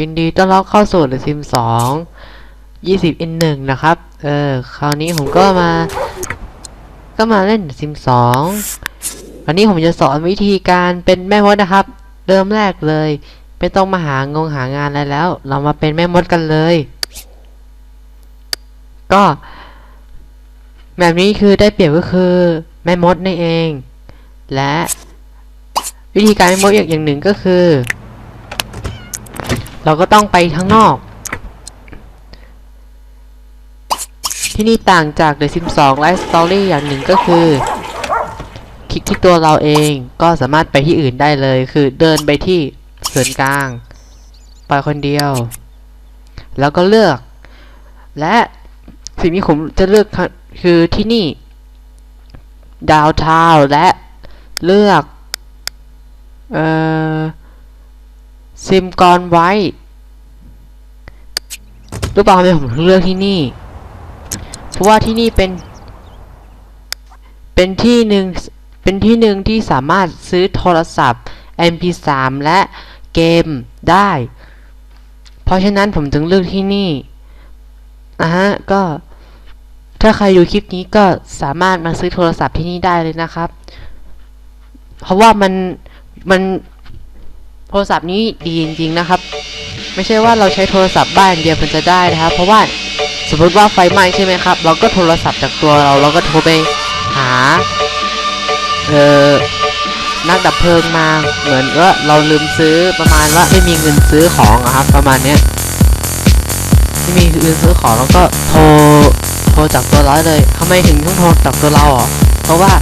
ยินดีต้อนรับเข้าสู่ The Sim 2 20 n 1นะครับ เออ คราวนี้ผมก็มา ก็มาเล่น The Sim 2วันนี้ผมจะสอนวิธีการเป็นแม่มดนะครับ เริ่มแรกเลยไม่ต้องมาหางงหางานอะไรแล้ว เรามาเป็นแม่มดกันเลย ก็แบบนี้คือได้เปรียบก็คือแม่มดนี่นเอง และวิธีการแม่มดอย่างหนึ่งก็คือ เราก็ต้องไปข้างนอก ที่นี่ต่างจาก The Sims 2 Life Story อย่างหนึ่งก็คือ คลิกที่ตัวเราเองก็สามารถไปที่อื่นได้เลย คือเดินไปที่ส่วนกลางไปคนเดียว แล้วก็เลือก และสิ่งที่ผมจะเลือกคือที่นี่ดาวทาวและเลือก เอ่อ ซิมกรไว้รู้เปล่าทำไมผมถึงเลือกที่นี่ เพราะว่าที่นี่เป็น เป็นที่หนึ่งเป็นที่หนึ่งที่สามารถซื้อโทรศัพท์ MP3 และเกมได้ เพราะฉะนั้นผมถึงเลือกที่นี่นะฮะก็ถ้าใครดูคลิปนี้ก็สามารถมาซื้อโทรศัพท์ที่นี่ได้เลยนะครับ เพราะว่ามันมัน รศัพท์นี้ดีจริงๆนะครับ ไม่ใช่ว่าเราใช้โทรศัพท์บ้านอย่างเดียวมันจะได้นะครับ เพราะว่าสมมติว่าไฟไหม้ใช่ไหมครับ เราก็โทรศัพท์จากตัวเราเราก็โทรไปหาเออนักดับเพลิงมาเหมือนว่าเราลืมซื้อประมาณว่าไม่มีเงินซื้อของอะครับ ประมาณเนี้ยไม่มีเงินซื้อของเราก็โทรโทรจากตัวเราเลยทำไมถึงต้องโทรจากตัวเราอ๋อเพราะว่า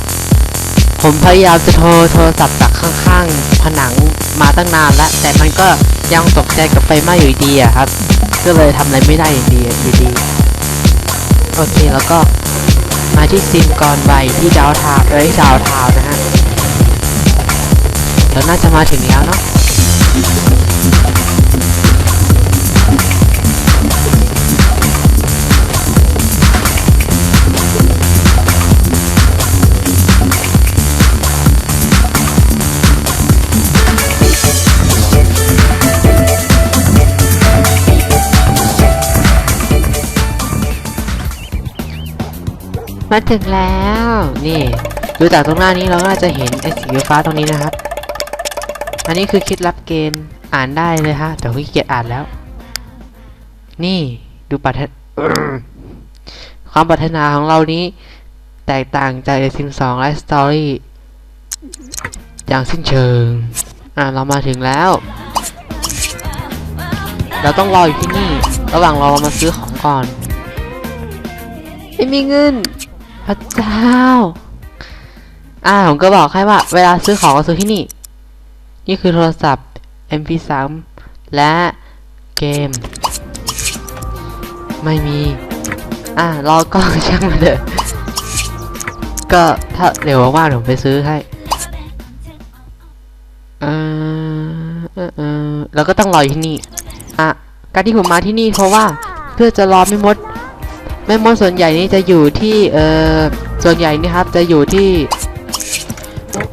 ผมพยายามจะโทรโทรศัพท์จากข้างๆ ผนังมาตั้งนานแล้ว แต่มันก็ยังตกใจกับไฟไหม้อยู่ดีอะครับ ก็เลยทำอะไรไม่ได้อยู่ดีอยู่ดี โอเคแล้วก็มาที่ซิมก่อนไวที่ดาวทาวเอ้ยดาวทาวน์นะฮะเราน่าจะมาถึงแล้วเนาะ มาถึงแล้ว นี่ ดูจากตรงหน้านี้เราก็จะเห็นไอ้สีฟ้าตรงนี้นะครับ อันนี้คือคิดลับเกณฑ์อ่านได้เลยฮะ แต่ขี้เกียจอ่านแล้ว นี่ดูปัทความปรารถนาของเรานี้ แตกต่างจาก The Sims 2 Life Story อย่างสิ้นเชิง อ่าเรามาถึงแล้ว เราต้องรออยู่ที่นี่ ระหว่างรอเรามาซื้อของก่อน ไม่มีเงิน พระเจ้า อ่าผมก็บอกให้ว่า เวลาซื้อของก็ซื้อที่นี่ นี่คือโทรศัพท์ MP3 และเกม ไม่มี อ่ารอก็ช่างมาเถอะก็ถ้าเร็วมากๆเดี๋ยวผมไปซื้อให้เออเออเออแล้วก็ต้องรออยู่ที่นี่ อะ การที่ผมมาที่นี่เพราะว่าเพื่อจะรอไม่มด แม่มดส่วนใหญ่นี่จะอยู่ที่เอ่อส่วนใหญ่นี่ครับจะอยู่ที่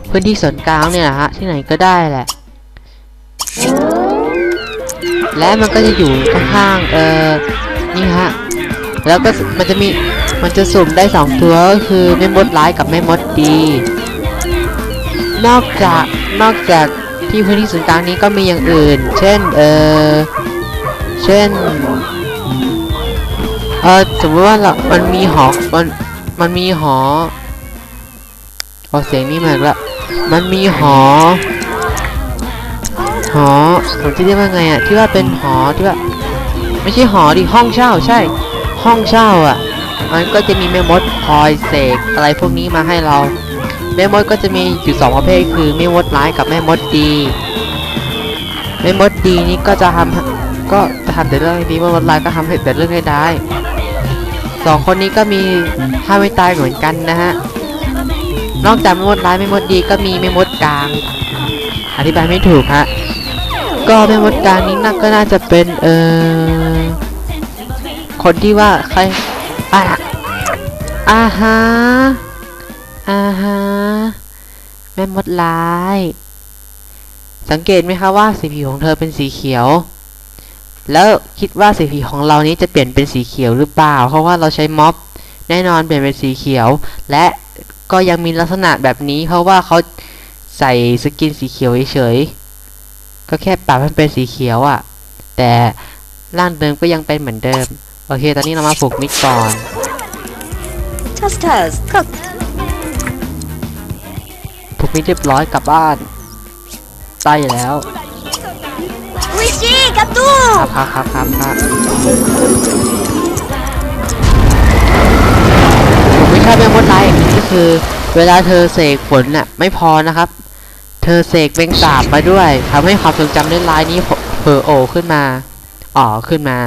พื้นที่ส่วนกลางเนี่ยนะฮะที่ไหนก็ได้แหละ และมันก็จะอยู่ข้างๆเอ่อนี่ฮะแล้วก็มันจะมีมันจะสุ่มได้สองตัวก็คือแม่มดร้ายกับแม่มดดี นอกจากนอกจากที่พื้นที่ส่วนกลางนี้ก็มีอย่างอื่น เช่นเอ่อเช่น เออสมมติว่าเรามันมีหอมันมันมีหอเอาเสียงนี้มาละมันมีหอ หอผมจะเรียกว่าไงอะที่ว่าเป็นหอที่ว่าไม่ใช่หอดิห้องเช่าใช่ ห้องเช่าอะมันก็จะมีแม่มดคอยเสกอะไรพวกนี้มาให้เรา แม่มดก็จะมีอยู่สองประเภทคือแม่มดร้ายกับแม่มดดีแม่มดดีนี่ก็จะทำก็จะทำแต่เรื่องดีแม่มดร้ายก็ทำแต่เรื่องได้ายๆ สองคนนี้ก็มีห้าไม่ตายเหมือนกันนะฮะ นอกจากไม่มดร้ายไม่มดดีก็มีไม่มดกลาง อธิบายไม่ถูกฮะ ก็ไม่มดกลางนี้น่าก็น่าจะเป็นเออคนที่ว่าใครอะอาฮะอาฮะแม่มดร้าย สังเกตไหมคะว่าสีผิวของเธอเป็นสีเขียว แล้วคิดว่าสีผีของเรานี้จะเปลี่ยนเป็นสีเขียวหรือเปล่า เพราะว่าเราใช้ม็อบแน่นอนเปลี่ยนเป็นสีเขียว และก็ยังมีลักษณะแบบนี้ เพราะว่าเขาใส่สกินสีเขียวเฉยๆก็แค่ปรับให้มันเป็นสีเขียวอะ่ะ แต่ร่างเดิมก็ยังเป็นเหมือนเดิม โอเค ตอนนี้เรามาผูกมิดก่อน Toasters cooked. ผูกมิดเรียบร้อยกลับบ้านใต้แล้ว Oishi, ครั gâteau. บครับครับครับครับผมไม่ชอบแม่มดลายอย่างหนึงก็คือ เวลาเธอเสกฝนน่ะไม่พอนะครับ เธอเสกเป็นสาบมาด้วยทำให้ความทรงจำในลายนี้เผลอโอขึ้นมาอ๋อขึ้นมา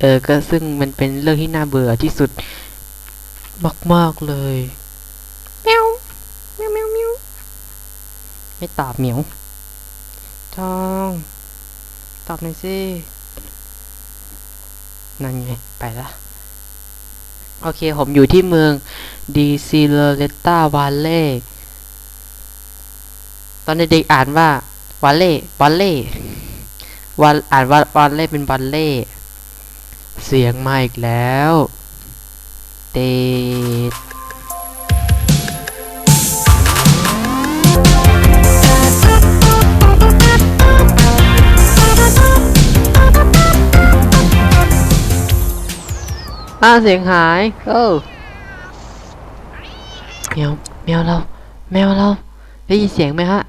เออก็ซึ่งมันเป็นเรื่องที่น่าเบื่อที่สุดมากๆเลยแมวแมวแมวแมวไม่ตอบเหมียว ทอง ตอบหน่อยสิ นั่นไง ไปละ โอเค ผมอยู่ที่เมืองดีซิเลเลตตาวาเล่ ตอนเด็กๆอ่านว่า วาเล่วาเล่วันอ่านว่าวาเล่เป็นวาเล่ เสียงมาอีกแล้ว เต อ้าเสียงหายเออแมวแมวเรา แมวเราได้ยินเสียงไหมฮะ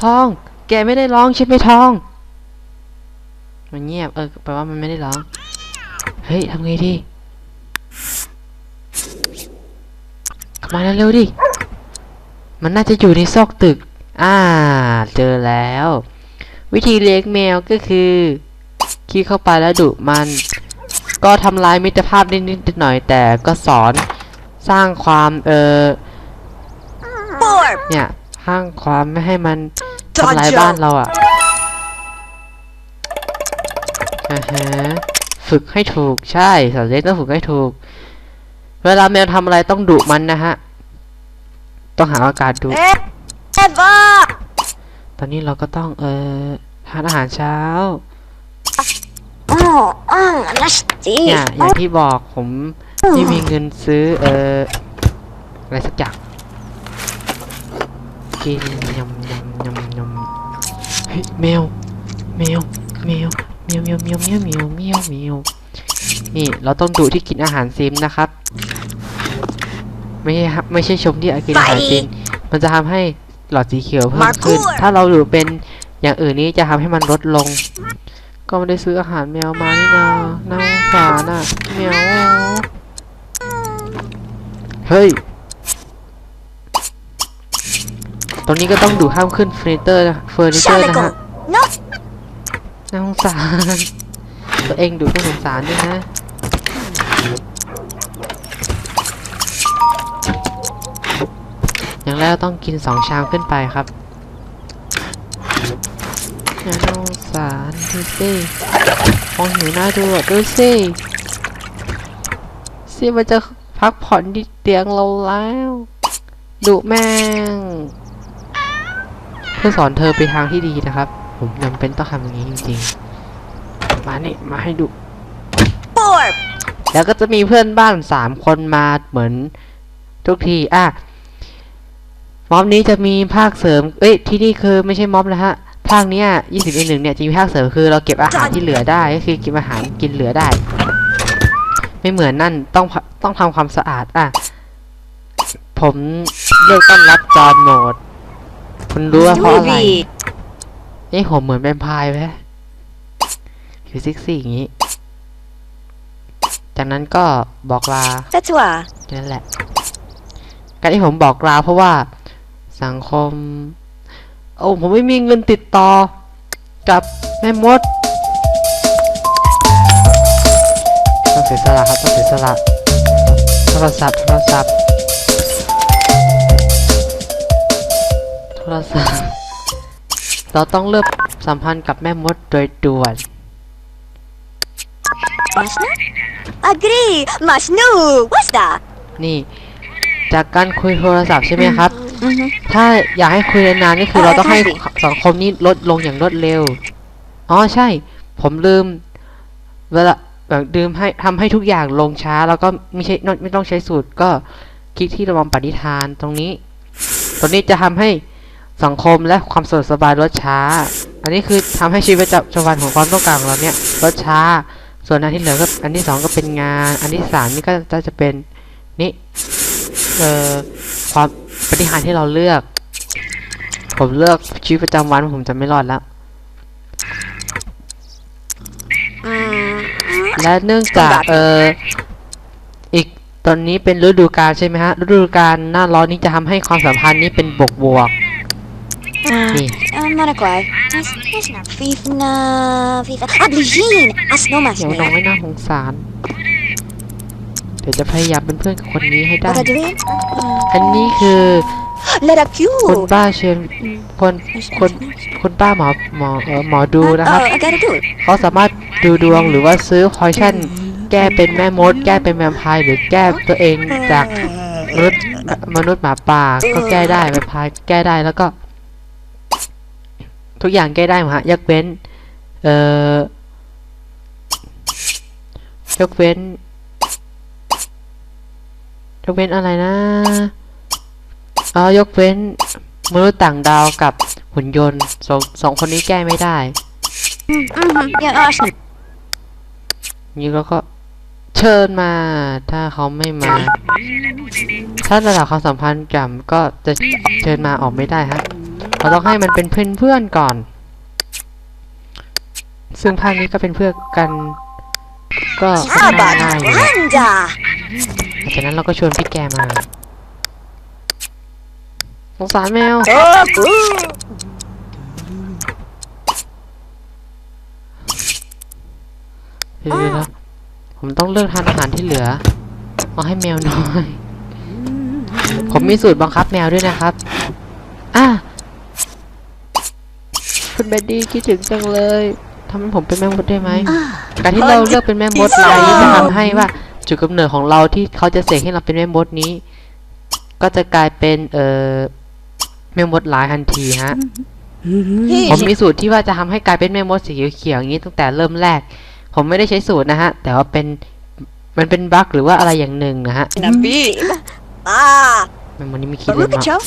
ทอง แกไม่ได้ร้องใช่ไหมทอง มันเงียบเออแปลว่ามันไม่ได้ร้อง เฮ้ยทำไงดีมาเร็วๆดิ มันน่าจะอยู่ในซอกตึก อ่า เจอแล้ว วิธีเลี้ยงแมวก็คือคีดเข้าไปแล้วดุมัน ก็ทำลายมิตรภาพนิดๆหน่อยๆแต่ก็สอนสร้างความเออ Four. เนี่ยสร้างความไม่ให้มันทำลาย Dodger บ้านเราอะอ่าฮะฝึกให้ถูกใช่สัตว์เลี้ยงต้องฝึกให้ถูก เวลาแมวทำอะไรต้องดุมันนะฮะ ต้องหาอากาศดุ Eva. ตอนนี้เราก็ต้องเออทานอาหารเช้า Oh, oh, nasty. เนี่ยอย่างที่บอกผมไม่มีเงินซื้อเอออะไรสักอย่างกินยำยำยำยำเฮ้ยแมวแมวแมวแมวแมวแมวแมวแมวแมวแมวนี่เราต้องดูที่กินอาหารซิมนะครับ ไม่ใช่ครับไม่ใช่ชมที่กินอาหารซิมมันจะทำให้หลอดสีเขียวเพิ่มขึ้น ถ้าเราดูเป็นอย่างอื่นนี้จะทำให้มันลดลง ก็ไม่ได้ซื้ออาหารแมวมานี่นาน่าสงสารอะแมวเฮ้ยตรงนี้ก็ต้องดูห้ามขึ้นเฟอร์นิเจอร์นะเฟอร์นิเจอร์นะฮะ Shalico. No. น่าสงสาร ตัวเองดูก็สงสารด้วยนะอย่างแรกต้องกินสองชามขึ้นไปครับ น่าสงสารดูสิมองหิวหน้าดูอะดูสิสิมันจะพักผ่อนที่เตียงเราแล้วดุแม่ง เพื่อสอนเธอไปทางที่ดีนะครับ ผมจำเป็นต้องทำอย่างนี้จริงๆ มานี่มาให้ดู Four. แล้วก็จะมีเพื่อนบ้านสามคนมาเหมือนทุกที อะม็อบนี้จะมีภาคเสริม เอ้ย ที่นี่คือไม่ใช่ม็อบนะฮะ ภาคเนี้ยยี่สิบเอ็หนึ่งเนี่ยจะมีภาคเสริมคือเราเก็บอาหารที่เหลือได้ก็คือเก็บอาหารกินเหลือได้ ไม่เหมือนนั่นต้องพต้องทำความสะอาดอะผมเลือกต้อนรับจอห์นโหมด คุณรู้ว่าเพราะอะไร Movie. เอ้ผมเหมือนแวมไพร์ไหมผิวซิกซี่อย่างนี้ จากนั้นก็บอกลา C'est toi. นั่นแหละ การที่ผมบอกลาเพราะว่าสังคม โอ้ผมไม่มีเงินติดต่อ กับแม่มด ต้องเสียสละครับต้องเสียสละโทรศัพท์โทรศัพท์โทรศัพท์ เราต้องเลิกสัมพันธ์กับแม่มดโดยด่วน Mashna? Agree. Mashnu. What's that? นี่ จากการคุยโทรศัพท์ใช่ไหมครับ ถ้าอยากให้คุยนานๆนี่คือเราต้องให้สังคมนี้ลดลงอย่างรวดเร็ว อ๋อใช่ ผมลืม เวลาแบบลืมให้ทำให้ทุกอย่างลงช้า แล้วก็ไม่ใช่ไม่ไม่ต้องใช้สูตรก็คลิกที่ระวังปฏิทานตรงนี้ ตรงนี้จะทำให้สังคมและความสะดวกสบายลดช้า อันนี้คือทำให้ชีวิตประจำวันของความต้องการของเราเนี่ยลดช้า ส่วนอันที่เหลือก็อันที่สองก็เป็นงาน อันที่สามนี่ก็จะจะเป็นนี่เอ่อความ ปฏิหารที่เราเลือก ผมเลือกชีวิตประจำวันผมจะไม่รอดแล้ว และเนื่องจากเอ่ออีกตอนนี้เป็นฤดูกาลใช่ไหมฮะ ฤดูกาลหน้าร้อนนี้จะทำให้ความสัมพันธ์นี้เป็นบวกบวกๆนี่ Ah, mana quai? Mas, mas na FIFA na FIFA. Ah, Bligin! As no mas เดี๋ยวน้องไม่น่าสงสาร เดี๋ยวจะพยายามเป็นเพื่อนกับคนนี้ให้ได้ Baka duit? อันนี้คือ Lera คน cute! บ้าเชนคนคนคนบ้าหมอหมอเออหมอดูนะครับ Oh, I gotta do it. เขาสามารถดูดวงหรือว่าซื้อพอยชั่น แก้เป็นแม่มด แก้เป็นแวมไพร์หรือแก้ตัวเองจากมนุษย์มนุษย์หมาป่าก็แก้ได้แวมไพร์แก้ได้แล้วก็ ทุกอย่างแก้ได้หมดฮะยกเว้น เอ่อยกเว้น ยกเว้นอะไรนะอ๋อยกเว้นมนุษย์ต่างดาวกับหุ่นยนต์สองสองคนนี้แก้ไม่ได้ Mhm. Yeah, ah, snap. นี่เราก็เชิญมา ถ้าเขาไม่มา ถ้าระดับความสัมพันธ์กับก็จะเชิญมาออกไม่ได้ฮะเราต้องให้มันเป็นเพื่อนเพื่อนๆก่อน ซึ่งภาคนี้ก็เป็นเพื่อนกัน ก็ How about ง่ายๆอยู่ Wanda? จากนั้นเราก็ชวนพี่แกมา สงสารแมว Oh, boo! เดี๋ยวๆนะผมต้องเลือกทานอาหารที่เหลือ เอาให้แมวน้อย ผมมีสูตรบังคับแมวด้วยนะครับ อะคุณเบดดี้คิดถึงจังเลยทำให้ผมเป็นแม่มดได้ไหม การที่เราเลือกเป็นแม่มดลายนี้จะทำให้ว่า จุดกำเนิดของเราที่เขาจะเสกให้เราเป็นแม่มดนี้ ก็จะกลายเป็นเอ่อแม่มดลายทันทีฮะผมมีสูตรที่ว่าจะทำให้กลายเป็นแม่มดสีเขียวๆอย่างนี้ตั้งแต่เริ่มแรก ผมไม่ได้ใช้สูตรนะฮะ แต่ว่าเป็นมันเป็นบั๊กหรือว่าอะไรอย่างหนึ่งนะฮะ Nabil. Ah, แม่มดนี้ไม่คิดเลย baru มา kacau.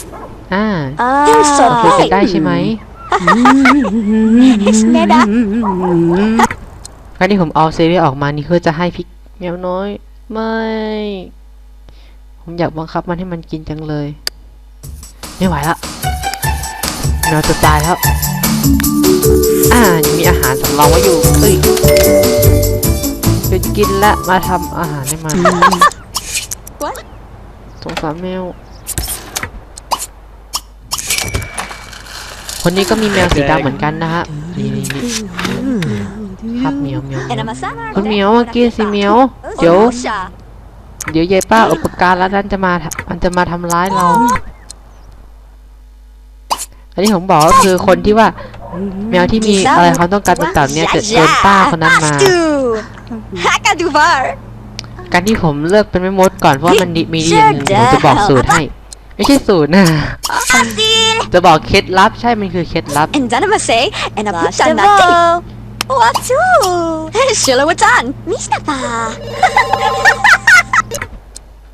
อ่า Ah, you're so คุยกัน right. ได้ใช่ไหม It's Neda. การที่ผมเอาซีรีส์ออกมานี่เพื่อจะให้พี่แมวน้อย ไม่ ผมอยากบังคับมันให้มันกินจังเลย ไม่ไหวละแมวจะตายแล้ว อ่ายังมีอาหารสำรองไว้อยู่เอ้ยหยุดกินและมาทำอาหารให้มัน What? สงสารแมว คนนี้ก็มีแมวสีดำเหมือนกันนะฮะ นี่นี่นี่ ครับเหมียวเหมียวเหมียว Enak masak? คุณเหมียวเมื่อกี้สิเหมียวเดี๋ยวเดี๋ยวยายป้าอุปการแล้วนั้นจะมาทำมันจะมาทำร้ายเรา อันนี้ผมบอกก็คือคนที่ว่า แมวที่มีอะไรความต้องการต่างๆเนี่ยจะโดนป้าคนนั้นมา Haka duvar. การที่ผมเลือกเป็นแม่มดก่อนเพราะว่ามันดีมีดีอย่างหนึ่งผมจะบอกสูตรให้ ไม่ใช่สูตรนะ Adil. จะบอกเคล็ดลับใช่ มันคือเคล็ดลับ En dan masay, en a puta nati. Watu. Shila watan. Mista pa.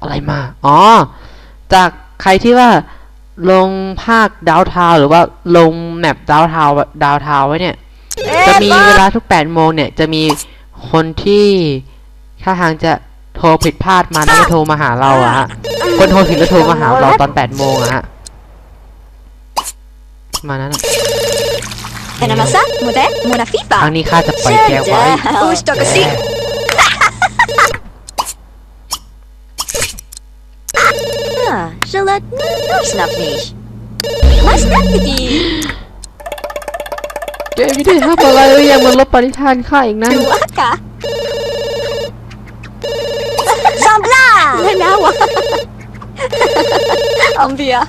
อะไรมา อ๋อ จากใครที่ว่าลงภาคดาวทาวหรือว่าลงแมปดาวทาวดาวทาวไว้เนี่ย จะมีเวลาทุก 8 โมงเนี่ย จะมีคนที่ท่าทางจะโทรผิดพลาดมาแล้วจะโทรมาหาเราอะฮะ คนโทรผิดแล้วโทรมาหาเราตอน 8 โมงอะฮะ มานั้นอะ En a masa, mude, muna ค fifa. รั้งนี้ข้าจะปล่อยแกไว้ Ush to kasi. Ah, shila no snap nish. Mas nati. แกไม่ได้ทำอะไรเลยยังมันลบปริธานข้าอีกนะ Waka. Zambla. Menawa. Ambia.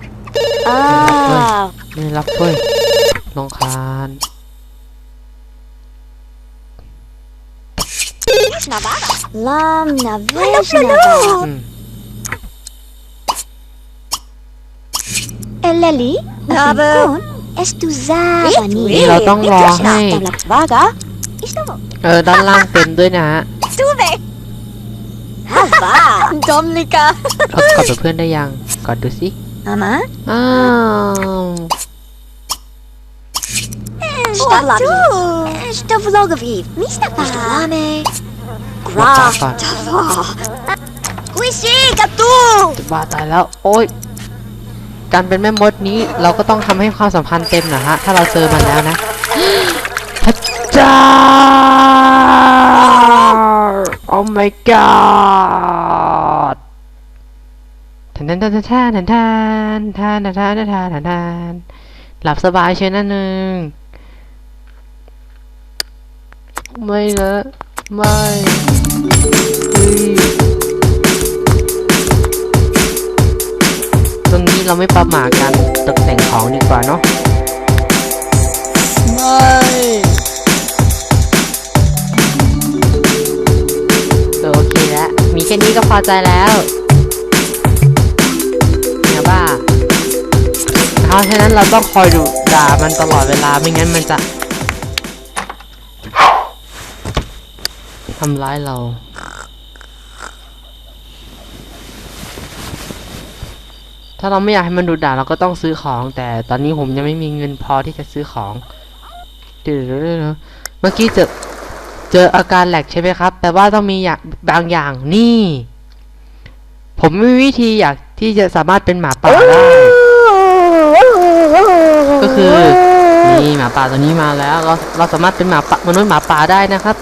Ah. ไม่รับเว้ย ลงคานลามนาเวชนาเวเอลลี่นาเวเอสตูซาบานีเราต้องรอให้เออด้านล่างเต็มด้วยนะดูเบบ้าจอมลิกาเรากอดเพื่อนได้ยังกอดดูสิอามาอ้าว pa. Lame. มาปาก่อน Quisi, Gatu. จะบ้าตายแล้ว โอ๊ย การเป็นแม่มดนี้เราก็ต้องทำให้ความสัมพันธ์เต็มนะฮะ ถ้าเราเจอมันแล้วนะพระเจ้า Oh my god ทันทันทันทันทันทันทันทันทันทันทันทันทันหลับสบายเชียวนั่นหนึ่ง ไม่นะ ไม่เฮ้ยตรงนี้เราไม่ประมาทการตกแต่งของดีกว่าเนาะไม่โอเคแล้วมีแค่นี้ก็พอใจแล้วเนี่ยบ้าเพราะฉะนั้นเราต้องคอยดูด่ามันตลอดเวลาไม่งั้นมันจะ ทำร้ายเรา ถ้าเราไม่อยากให้มันดูด่าเราก็ต้องซื้อของ แต่ตอนนี้ผมยังไม่มีเงินพอที่จะซื้อของเดี๋ยวเมื่อกี้เจอเจออาการแหลกใช่ไหมครับ แต่ว่าต้องมีอย่างบางอย่างนี่ ผมมีวิธีอยากที่จะสามารถเป็นหมาป่าได้ ก็คือนี่หมาป่าตัวนี้มาแล้ว เราเราสามารถเป็นหมาป่ามนุษย์หมาป่าได้นะครับ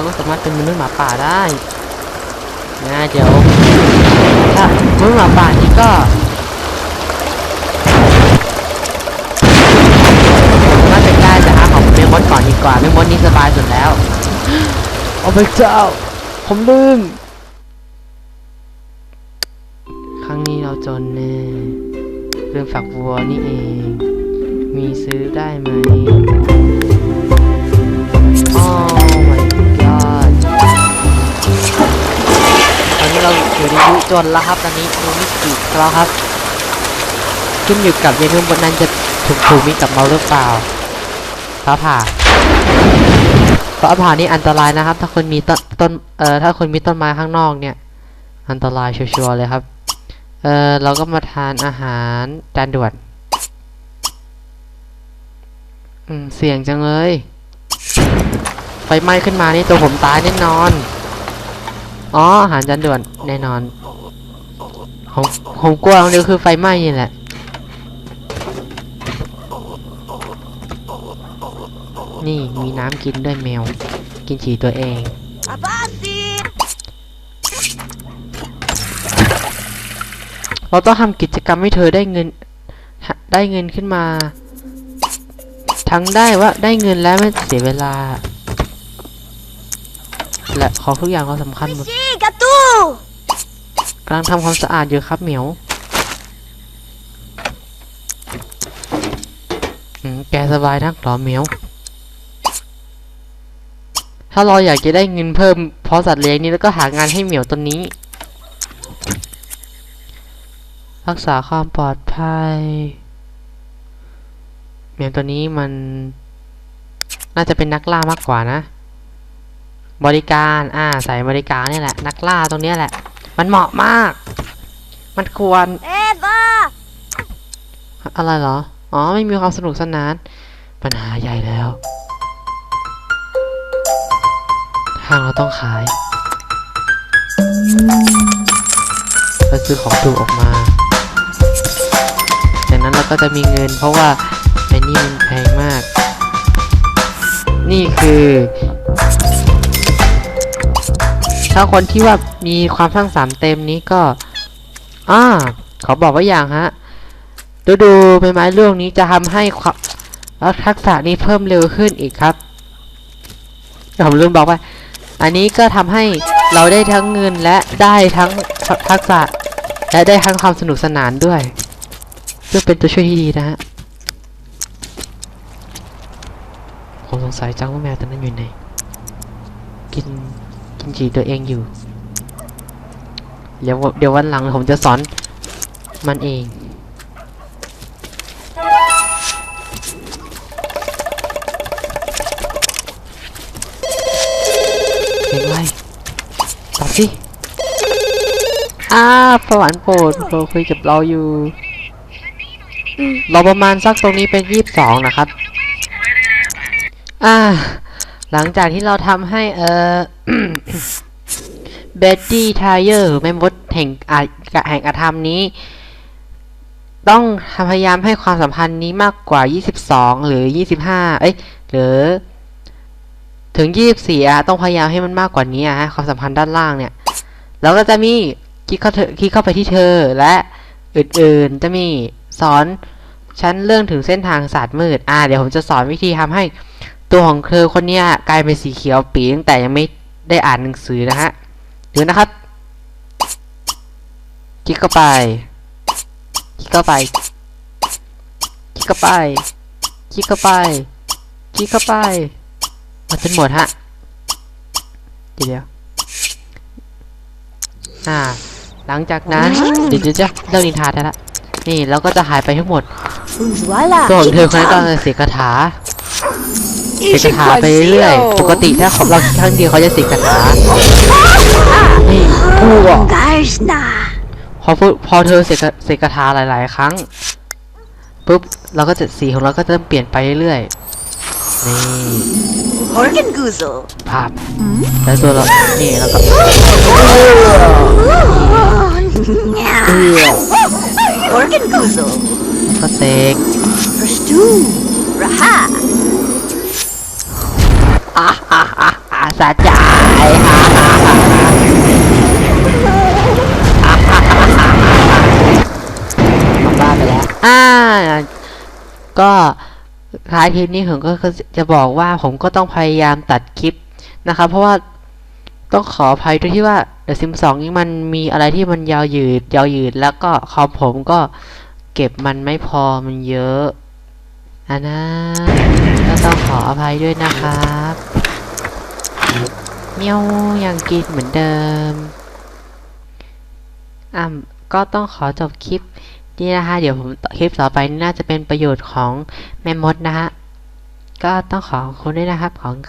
เราก็สามารถเป็นมนุษย์หมาป่าได้นะเดี๋ยวถ้ามนุษย์หมาป่านี้ก็น่าจะกล้าจะหาของเมมดก่อนดีกว่าเมมดนี้สบายสุดแล้วโอ้พระเจ้า ผมลืมครั้งนี้เราจนแน่เรื่องฝักวัวนี่เอง มีซื้อได้ไหมอ๋ นี้เราอยู่ในยุจนแล้วครับ ตอนนี้ยูมิกิแล้วครับ ขึ้นอยู่กับเมนูบนนั้นจะถูกถูกมิกับเราหรือเปล่าฟ้าผ่าฟ้าผ่านี่อันตรายนะครับ ถ้าคนมีต้นต้นเอ่อถ้าคนมีต้นไม้ข้างนอกเนี่ย อันตรายชัวร์เลยครับ เออเราก็มาทานอาหารจานด่วนอืมเสี่ยงจังเลย ไฟไหม้ขึ้นมานี่ตัวผมตายแน่นอน อ๋ออาหารจานด่วนแน่นอนผมผมกลัวอย่างเดียวคือไฟไหม้นี่แหละนี่มีน้ำกินด้วยแมว กินฉี่ตัวเอง Abasi. เราต้องทำกิจกรรมให้เธอได้เงินหาได้เงินขึ้นมา ทั้งได้ว่าได้เงินและไม่เสียเวลา และของทุกอย่างก็สำคัญหมด Quisi, Gatu. กำลังทำความสะอาดอยู่ครับเหมียวอืมแกสบายนักเหรอเหมียว ถ้าเราอยากจะได้เงินเพิ่มเพราะสัตว์เลี้ยงนี้แล้วก็หางานให้เหมียวตัวนี้ รักษาความปลอดภัย เหมียวตัวนี้มัน น่าจะเป็นนักล่ามากกว่านะ บริการอ่าใส่บริการนี่แหละ นักล่าตรงเนี้ยแหละ มันเหมาะมาก มันควร Eva. อะไรเหรอ อ๋อ ไม่มีความสนุกสนาน ปัญหาใหญ่แล้ว ทางเราต้องขายเราซื้อของถูกออกมา จากนั้นเราก็จะมีเงิน เพราะว่าไอ้นี่มันแพงมาก นี่คือ ถ้าคนที่ว่ามีความสร้างสรรค์เต็มนี้ก็อ่าขอบอกไว่าอย่างฮะดูดูใบไม้ร่วงนี้จะทำให้ความทักษะนี้เพิ่มเร็วขึ้นอีกครับผมลืมบอกว่า อันนี้ก็ทำให้เราได้ทั้งเงินและได้ทั้งทักษะ และได้ทั้งความสนุกสนานด้วยซึ่งเป็นตัวช่วยที่ดีนะฮะผมสงสัยจังว่าแมวตัวนั้นอยู่ไหนกิน กินฉี่ตัวเองอยู่ เดี๋ยวเดี๋ยววันหลังผมจะสอนมันเองเห็นไรตอบสิอ้าประหวานโปรดเราคุยกับเราอยู่ เราประมาณสักตรงนี้เป็นยี่สิบสองนะครับ อ่า หลังจากที่เราทำให้เออ เบตตี้ทายเออร์แม่มดแห่งอาแห่งอาธรรมนี้ ต้องพยายามให้ความสัมพันธ์นี้มากกว่า 22 หรือ 25 เอ้ยหรือ ถึง 24อะต้องพยายามให้มันมากกว่านี้อะฮะความสัมพันธ์ด้านล่างเนี่ยแล้วก็จะมีคลิกเข้าคลิกเข้าไปที่เธอและอื่นๆ จะมีสอนฉันเรื่องถึงเส้นทางศาสตร์มืด อ่า เดี๋ยวผมจะสอนวิธีทำให้ตัวของเธอคนนี้กลายเป็นสีเขียวปีตั้งแต่ยังไม่ได้อ่านหนังสือนะฮะ เดี๋ยวนะครับ คลิกเข้าไป คลิกเข้าไป คลิกเข้าไป คลิกเข้าไป คลิกเข้าไปมันเป็นหมดฮะเดี๋ยวเดี๋ยวอ่า หลังจากนั้นเดี๋ยวเดี๋ยวจะเลิกนินทาได้ละ นี่แล้วก็จะหายไปทั้งหมด Voilà. ตัวของเธอคนนั้นก็จะเสียคาถาเสกคาถาไปเรื่อยๆปกติถ้าของเราครั้งเดียวเขาจะเสกคาถา นี่พูด Gajna. พอพูดพอเธอเสกเสกคาถาหลาย ๆ ครั้งปุ๊บเราก็จะสีของเราก็จะเปลี่ยนไปเรื่อยๆนี่ Organ Goozle. ภาพแล้วตัวเรานี่แล้วก็เอื้อ Organ Goozle. ก็เสก Verstu. Raha. อาสาใจฮ่า ก็ท้ายคลิปนี้ผมก็จะบอกว่าผมก็ต้องพยายามตัดคลิปนะครับ เพราะว่าต้องขออภัยด้วยที่ว่า The Sims 2นี้มันมีอะไรที่มันยาวยืดยาวยืดแล้วก็คอมผมก็เก็บมันไม่พอมันเยอะอันนะก็ต้องขออภัยด้วยนะครับเมียวยังกินเหมือนเดิมอะก็ต้องขอจบคลิป นี่นะคะ เดี๋ยวผมคลิปต่อไปนี่น่าจะเป็นประโยชน์ของแม่มดนะฮะ ก็ต้องขอขอบคุณด้วยนะครับ ของ